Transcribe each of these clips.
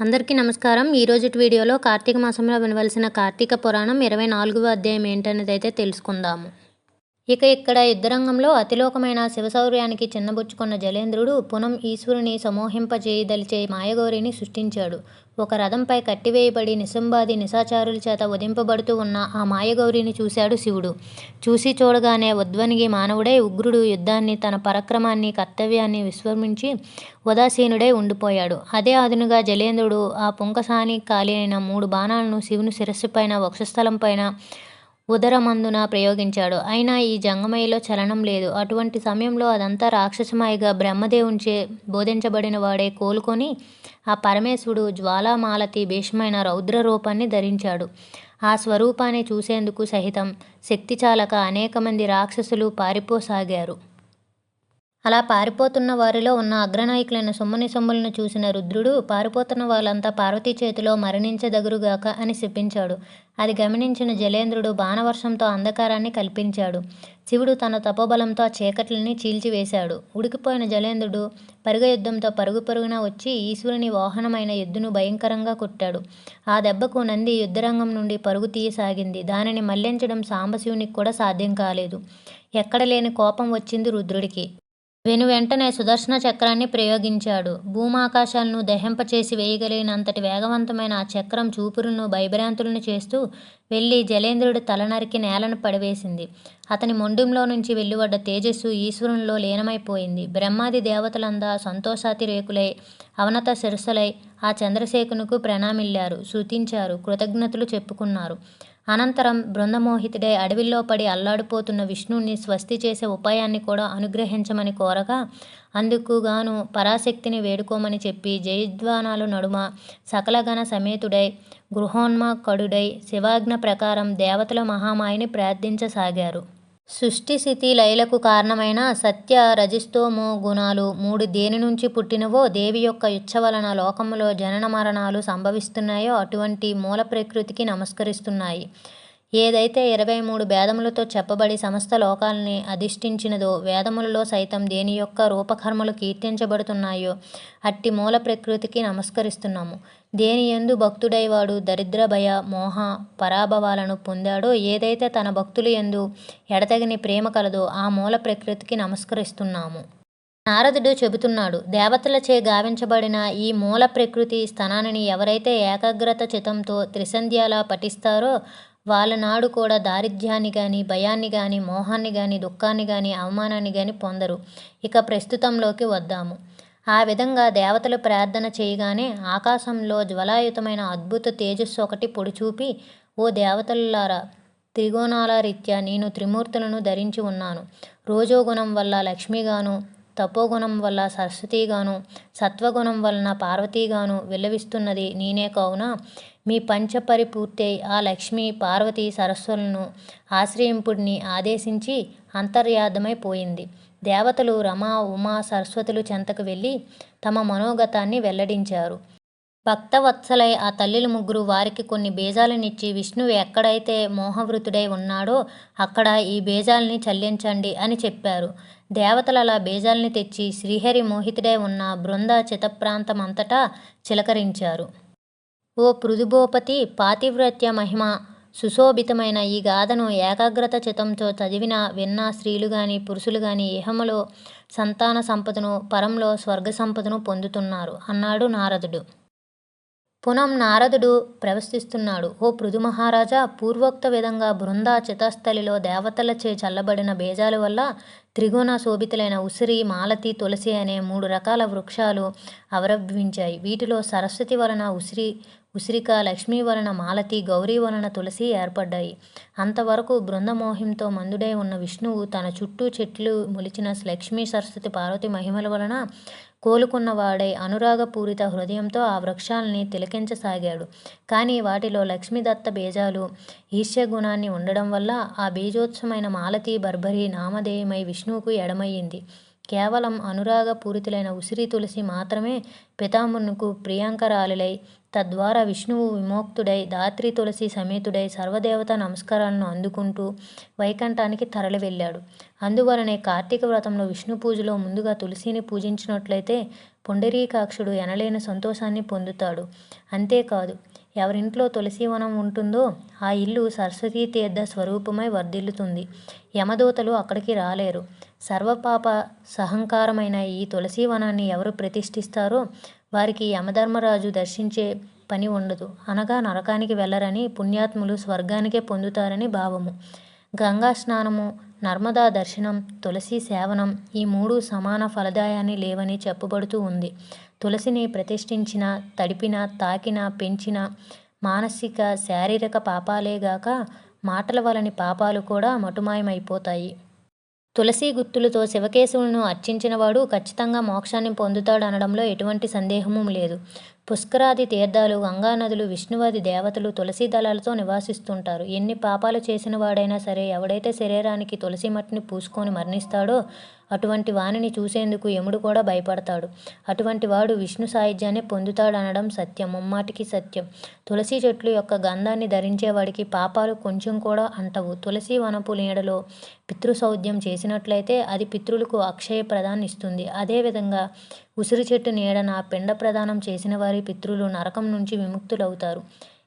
అందరికీ నమస్కారం. ఈ రోజు వీడియోలో కార్తీక మాసంలో వినవలసిన కార్తీక పురాణం ఇరవై నాలుగవ అధ్యాయం ఏంటనేది అయితే తెలుసుకుందాము. ఇక ఇక్కడ యుద్ధరంగంలో అతిలోకమైన శివశౌర్యానికి చిన్నబుచ్చుకున్న జలేంద్రుడు పునం ఈశ్వరుని సమోహింపజేయదలిచే మాయగౌరిని సృష్టించాడు. ఒక రథంపై కట్టివేయబడి నిశంబాది నిశాచారుల చేత వధింపబడుతూ ఉన్న ఆ మాయగౌరిని చూశాడు శివుడు. చూసి చూడగానే ఉద్వనిగి మానవుడై ఉగ్రుడు యుద్ధాన్ని తన పరక్రమాన్ని కర్తవ్యాన్ని విస్మరించి ఉదాసీనుడై ఉండిపోయాడు. అదే అదునుగా జలేంద్రుడు ఆ పుంకసాని కాలి అయిన మూడు బాణాలను శివుని శిరస్సుపైన వక్షస్థలంపైన ఉదరమందున ప్రయోగించాడు. అయినా ఈ జంగమయ్యలో చలనం లేదు. అటువంటి సమయంలో అదంతా రాక్షసమాయిగా బ్రహ్మదేవునిచే బోధించబడిన వాడే కోలుకొని ఆ పరమేశుడు జ్వాలామాలతి భీష్మైన రౌద్ర రూపాన్ని ధరించాడు. ఆ స్వరూపాన్ని చూసేందుకు సహితం శక్తిచాలక అనేక మంది రాక్షసులు పారిపోసాగారు. అలా పారిపోతున్న వారిలో ఉన్న అగ్రనాయకులైన సొమ్మని సొమ్ములను చూసిన రుద్రుడు పారిపోతున్న వాళ్ళంతా పార్వతీ చేతిలో మరణించదగురుగాక అని చెప్పించాడు అది గమనించిన జలేంద్రుడు బాణవర్షంతో అంధకారాన్ని కల్పించాడు. శివుడు తన తపోబలంతో ఆ చీకట్లని చీల్చివేశాడు. ఉడికిపోయిన జలేంద్రుడు పరుగ యుద్ధంతో పరుగు పరుగున వచ్చి ఈశ్వరుని వాహనమైన ఎద్దును భయంకరంగా కొట్టాడు. ఆ దెబ్బకు నంది యుద్ధరంగం నుండి పరుగు తీయసాగింది. దానిని మళ్ళించడం సాంబశివునికి కూడా సాధ్యం కాలేదు. ఎక్కడ లేని కోపం వచ్చింది రుద్రుడికి. వెను వెంటనే సుదర్శన చక్రాన్ని ప్రయోగించాడు. భూమాకాశాలను దహింపచేసి వేయగలిగినంతటి వేగవంతమైన ఆ చక్రం చూపురును భయభ్రాంతులను చేస్తూ వెళ్ళి జలేంద్రుడి తలనరికి నేలను పడివేసింది. అతని మొండంలో నుంచి వెలువడ్డ తేజస్సు ఈశ్వరునిలో లీనమైపోయింది. బ్రహ్మాది దేవతలందా సంతోషాతిరేకులై అవనత శిరస్సులై ఆ చంద్రశేఖరునుకు ప్రణామిల్లారు శృతించారు కృతజ్ఞతలు చెప్పుకున్నారు. అనంతరం బృందమోహితుడై అడవిలో పడి అల్లాడిపోతున్న విష్ణువుని స్వస్తి చేసే ఉపాయాన్ని కూడా అనుగ్రహించమని కోరగా అందుకు గాను పరాశక్తిని వేడుకోమని చెప్పి జయద్వానాలు నడుమ సకలగణ సమేతుడై గృహోన్మాకడుడై శివాజ్ఞ ప్రకారం దేవతల మహామాయిని ప్రార్థించసాగారు. సృష్టి స్థితి లయలకు కారణమైన సత్య రజిస్తోమో గుణాలు మూడు దేని నుంచి పుట్టినవో దేవి యొక్క ఇచ్చ వలన లోకంలో జనన మరణాలు సంభవిస్తున్నాయో అటువంటి మూల ప్రకృతికి నమస్కరిస్తున్నాయి. ఏదైతే ఇరవై మూడు వేదములతో చెప్పబడి సమస్త లోకాలని అధిష్ఠించినదో వేదములలో సైతం దేని యొక్క రూపకర్మలు కీర్తించబడుతున్నాయో అట్టి మూల ప్రకృతికి నమస్కరిస్తున్నాము. దేని ఎందు భక్తుడైవాడు దరిద్ర భయ మోహ పరాభవాలను పొందాడో ఏదైతే తన భక్తులు ఎందు ఎడతగిని ప్రేమ కలదో ఆ మూల ప్రకృతికి నమస్కరిస్తున్నాము. నారదుడు చెబుతున్నాడు దేవతలచే గావించబడిన ఈ మూల ప్రకృతి స్థనాన్ని ఎవరైతే ఏకాగ్రత చితంతో త్రిసంధ్యాల పఠిస్తారో వాళ్ళ నాడు కూడా దారిద్ర్యాన్ని కానీ భయాన్ని కానీ మోహాన్ని కానీ దుఃఖాన్ని కానీ అవమానాన్ని కానీ పొందరు. ఇక ప్రస్తుతంలోకి వద్దాము. ఆ విధంగా దేవతలు ప్రార్థన చేయగానే ఆకాశంలో జ్వలాయుతమైన అద్భుత తేజస్సు ఒకటి పొడిచూపి ఓ దేవతలారా త్రిగోణాల రీత్యా నేను త్రిమూర్తులను ధరించి ఉన్నాను. రోజోగుణం వల్ల లక్ష్మిగాను తపోగుణం వల్ల సరస్వతిగాను సత్వగుణం వలన పార్వతీగాను విలవిస్తున్నది నేనే కావున మీ పంచపరి పూర్తయి ఆ లక్ష్మి పార్వతి సరస్సులను ఆశ్రయింపుడిని ఆదేశించి అంతర్యాధమైపోయింది దేవతలు రమా ఉమా సరస్వతులు చెంతకు వెళ్ళి తమ మనోగతాన్ని వెల్లడించారు. భక్తవత్సలై ఆ తల్లిలు ముగ్గురు వారికి కొన్ని బీజాలనిచ్చి విష్ణువు ఎక్కడైతే మోహవృతుడై ఉన్నాడో అక్కడ ఈ బీజాలని చల్లించండి అని చెప్పారు. దేవతలు అలా బీజాల్ని తెచ్చి శ్రీహరి మోహితుడై ఉన్న బృంద చితప్రాంతమంతటా చిలకరించారు. ఓ పృథుభోపతి పాతివ్రత్య మహిమ. సుశోభితమైన ఈ గాథను ఏకాగ్రత చితంతో చదివిన విన్న స్త్రీలు గాని పురుషులు గాని ఇహములో సంతాన సంపదను పరంలో స్వర్గ సంపదను పొందుతున్నారు. అన్నాడు నారదుడు. పునం నారదుడు ప్రవశిస్తున్నాడు. ఓ పృథు మహారాజా పూర్వోక్త విధంగా బృంద చితస్థలిలో దేవతలచే చల్లబడిన బీజాల వల్ల త్రిగుణ శోభితులైన ఉసిరి మాలతి తులసి అనే మూడు రకాల వృక్షాలు అవరభించాయి వీటిలో సరస్వతి వలన ఉసిరి ఉసిరిక లక్ష్మీ వలన మాలతి గౌరీ వలన తులసి ఏర్పడ్డాయి. అంతవరకు బృందమోహింతో మందుడై ఉన్న విష్ణువు తన చుట్టూ చెట్లు మొలిచిన లక్ష్మీ సరస్వతి పార్వతి మహిమల వలన కోలుకున్నవాడై అనురాగపూరిత హృదయంతో ఆ వృక్షాలని తిలకించసాగాడు. కానీ వాటిలో లక్ష్మీదత్త బీజాలు ఈర్ష్యగుణాన్ని ఉండడం వల్ల ఆ బీజోత్సమైన మాలతి బర్బరి నామధేయమై విష్ణువుకు ఎడమయ్యింది. కేవలం అనురాగపూరితులైన ఉసిరి తులసి మాత్రమే పితామహునకు ప్రియాంకరాలులై తద్వారా విష్ణువు విమోక్తుడై ధాత్రి తులసి సమేతుడై సర్వదేవత నమస్కారాలను అందుకుంటూ వైకుంఠానికి తరలి వెళ్ళాడు. అందువలనే కార్తీక వ్రతంలో విష్ణు పూజలో ముందుగా తులసిని పూజించినట్లయితే పుండరీకాక్షుడు ఎనలేని సంతోషాన్ని పొందుతాడు. అంతేకాదు ఎవరింట్లో తులసి వనం ఉంటుందో ఆ ఇల్లు సరస్వతీ తీర్థ స్వరూపమై వర్ధిల్లుతుంది. యమదూతలు అక్కడికి రాలేరు. సర్వపాప సహంకారమైన ఈ తులసి వనాన్ని ఎవరు ప్రతిష్ఠిస్తారో వారికి యమధర్మరాజు దర్శించే పని ఉండదు. అనగా నరకానికి వెళ్ళరని పుణ్యాత్ములు స్వర్గానికే పొందుతారని భావము. గంగా స్నానము నర్మదా దర్శనం తులసి సేవనం ఈ మూడు సమాన ఫలదాయాన్ని లేవని చెప్పబడుతూ ఉంది. తులసిని ప్రతిష్ఠించిన తడిపిన తాకిన పెంచిన మానసిక శారీరక పాపాలేగాక మాటల వలని పాపాలు కూడా మటుమాయమైపోతాయి. తులసి గుత్తులతో శివకేశవులను అర్చించినవాడు ఖచ్చితంగా మోక్షాన్ని పొందుతాడు అనడంలో ఎటువంటి సందేహము లేదు. పుష్కరాది తీర్థాలు గంగానదులు విష్ణువాది దేవతలు తులసి దళాలతో నివాసిస్తుంటారు. ఎన్ని పాపాలు చేసిన వాడైనా సరే ఎవడైతే శరీరానికి తులసి మట్టిని పూసుకొని మరణిస్తాడో అటువంటి వాణిని చూసేందుకు యముడు కూడా భయపడతాడు. అటువంటి వాడు విష్ణు సాయుధ్యాన్ని పొందుతాడనడం సత్యం ముమ్మాటికి సత్యం. తులసి చెట్లు యొక్క గంధాన్ని ధరించేవాడికి పాపాలు కొంచెం కూడా అంటవు. తులసి వనపు నీడలో పితృసౌద్యం చేసినట్లయితే అది పితృలకు అక్షయ ప్రదాన్ని ఇస్తుంది. అదేవిధంగా ఉసిరి చెట్టు నీడన పిండ ప్రదానం చేసిన వారి పితృలు నరకం నుంచి విముక్తులవుతారు.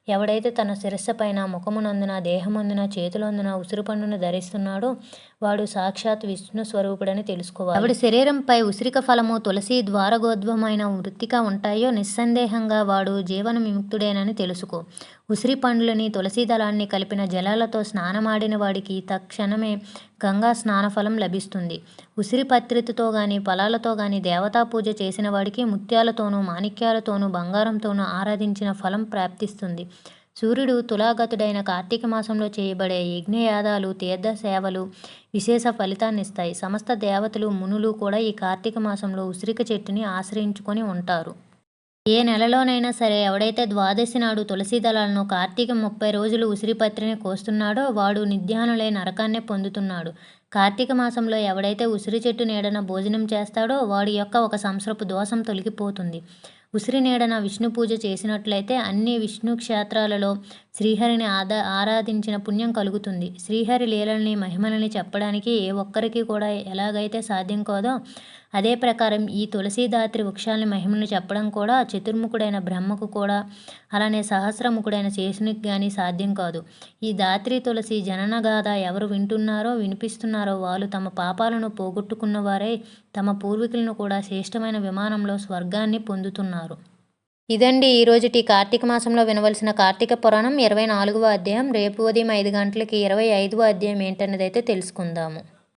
ఎవడైతే తన శిరస్సు పైన ముఖమునందున దేహమందున చేతులందున ఉసిరి పండును ధరిస్తున్నాడో వాడు సాక్షాత్ విష్ణు స్వరూపుడని తెలుసుకోవాలి. ఆవిడ శరీరంపై ఉసిరిక ఫలము తులసి ద్వారగోద్వమైన వృత్తిగా ఉంటాయో నిస్సందేహంగా వాడు జీవన విముక్తుడేనని తెలుసుకో. ఉసిరి పండ్లని తులసి దళాన్ని కలిపిన జలాలతో స్నానమాడిన వాడికి తక్షణమే గంగా స్నానఫలం లభిస్తుంది. ఉసిరి పత్రితతో గాని ఫలాలతో గాని దేవతా పూజ చేసిన వాడికి ముత్యాలతోనూ మాణిక్యాలతోనూ బంగారంతోనూ ఆరాధించిన ఫలం ప్రాప్తిస్తుంది. సూర్యుడు తులాగతుడైన కార్తీక మాసంలో చేయబడే యజ్ఞయాదాలు తీర్థ సేవలు విశేష ఫలితాన్నిస్తాయి. సమస్త దేవతలు మునులు కూడా ఈ కార్తీక మాసంలో ఉసిరిక చెట్టుని ఆశ్రయించుకొని ఉంటారు. ఏ నెలలోనైనా సరే ఎవడైతే ద్వాదశి నాడు తులసి దళాలను కార్తీక ముప్పై రోజులు ఉసిరిపత్రిని కోస్తున్నాడో వాడు నిధ్యానులై నరకాన్నే పొందుతున్నాడు. కార్తీక మాసంలో ఎవడైతే ఉసిరి చెట్టు నీడన భోజనం చేస్తాడో వాడి యొక్క ఒక సంవత్సరపు దోషం తొలగిపోతుంది. ఉసిరి నీడన విష్ణు పూజ చేసినట్లయితే అన్ని విష్ణు క్షేత్రాలలో శ్రీహరిని ఆదా ఆరాధించిన పుణ్యం కలుగుతుంది. శ్రీహరి లీలల్ని మహిమలని చెప్పడానికి ఏ ఒక్కరికి కూడా ఎలాగైతే సాధ్యం కాదో అదే ప్రకారం ఈ తులసీదాత్రి వృక్షాలని మహిమను చెప్పడం కూడా చతుర్ముఖుడైన బ్రహ్మకు కూడా అలానే సహస్రముఖుడైన శేషునికి కానీ సాధ్యం కాదు. ఈ దాత్రి తులసి జననగాథ ఎవరు వింటున్నారో వినిపిస్తున్నారో వాళ్ళు తమ పాపాలను పోగొట్టుకున్న వారై తమ పూర్వీకులను కూడా శ్రేష్టమైన విమానంలో స్వర్గాన్ని పొందుతున్నారు. ఇదండి ఈరోజుటి కార్తీక మాసంలో వినవలసిన కార్తీక పురాణం ఇరవై నాలుగవ అధ్యాయం. రేపు ఉదయం ఐదు గంటలకి ఇరవై ఐదవ అధ్యాయం ఏంటన్నదైతే తెలుసుకుందాము.